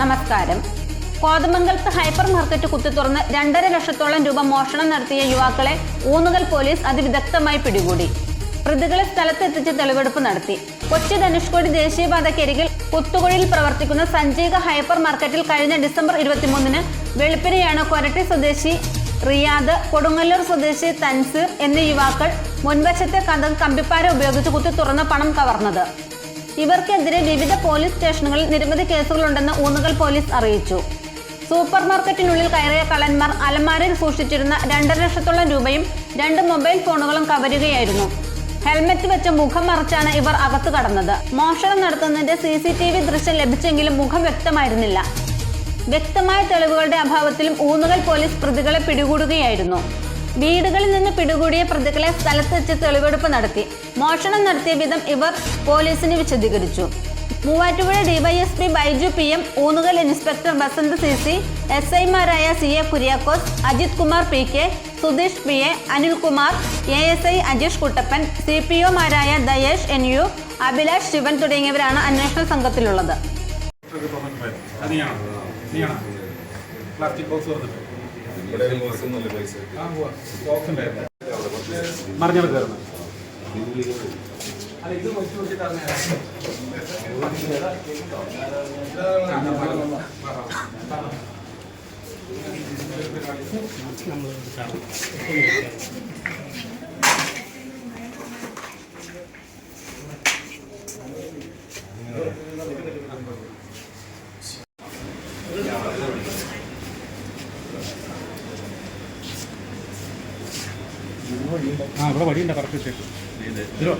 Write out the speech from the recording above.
നമസ്കാരം. കോതമംഗലത്ത് hyper market കുത്തിത്തുറന്ന് രണ്ടര ലക്ഷത്തോളം രൂപ മോഷണം നടത്തിയ യുവാക്കളെ ഊന്നുകൽ പോലീസ് അതിവിദഗ്ധമായി പിടികൂടി. പ്രതികളെ സ്ഥലത്തെത്തിച്ച് തെളിവെടുപ്പ് നടത്തി. കൊച്ചി ധനുഷ്കോടി ദേശീയപാതക്കരികിൽ കുത്തുകുഴിയിൽ പ്രവർത്തിക്കുന്ന സഞ്ജീക ഹൈപ്പർ മാർക്കറ്റിൽ കഴിഞ്ഞ ഡിസംബർ ഇരുപത്തിമൂന്നിന് വെളുപ്പിനെയാണ് കൊരട്ടി സ്വദേശി റിയാദ് കൊടുങ്ങല്ലൂർ സ്വദേശി തൻസീർ എന്നീ യുവാക്കൾ മുൻവശത്തെ കഥ കമ്പിപ്പാര ഉപയോഗിച്ച് കുത്തി തുറന്ന് പണം കവർന്നത്. ഇവർക്കെതിരെ വിവിധ പോലീസ് സ്റ്റേഷനുകളിൽ നിരവധി കേസുകളുണ്ടെന്ന് ഊന്നുകൽ പോലീസ് അറിയിച്ചു. സൂപ്പർ മാർക്കറ്റിനുള്ളിൽ കയറിയ കള്ളന്മാർ അലമാരയിൽ സൂക്ഷിച്ചിരുന്ന രണ്ടര ലക്ഷത്തോളം രൂപയും രണ്ട് മൊബൈൽ ഫോണുകളും കവരുകയായിരുന്നു. ഹെൽമറ്റ് വെച്ച് മുഖം മറച്ചാണ് ഇവർ അകത്തു കടന്നത്. മോഷണം നടത്തുന്നതിന്റെ സി സി ടി വി ദൃശ്യം ലഭിച്ചെങ്കിലും മുഖം വ്യക്തമായിരുന്നില്ല. വ്യക്തമായ തെളിവുകളുടെ അഭാവത്തിലും ഊന്നുകൽ പോലീസ് പ്രതികളെ പിടികൂടുകയായിരുന്നു. വീടുകളിൽ നിന്ന് പിടികൂടിയ പ്രതികളെ സ്ഥലത്തെത്തി തെളിവെടുപ്പ് നടത്തി. മോഷണം നടത്തിയ വിധം ഇവർ പോലീസിന് വിശദീകരിച്ചു. Muvattupuzha DYSP Baiju P M Oonnukal inspector Basanth C C S ഐമാരായ C A Kuriakose Ajith Kumar P K Sudheesh P A Anilkumar A S I Ajeesh Kuttappan C P ഒമാരായ Dayesh N U Abhilash Sivan തുടങ്ങിയവരാണ് അന്വേഷണ സംഘത്തിലുള്ളത്? Plastic box ഒരു ആ ഇവിടെ വഴിയുണ്ട് correct ഇട്ടേക്ക്. ഇതിലോ?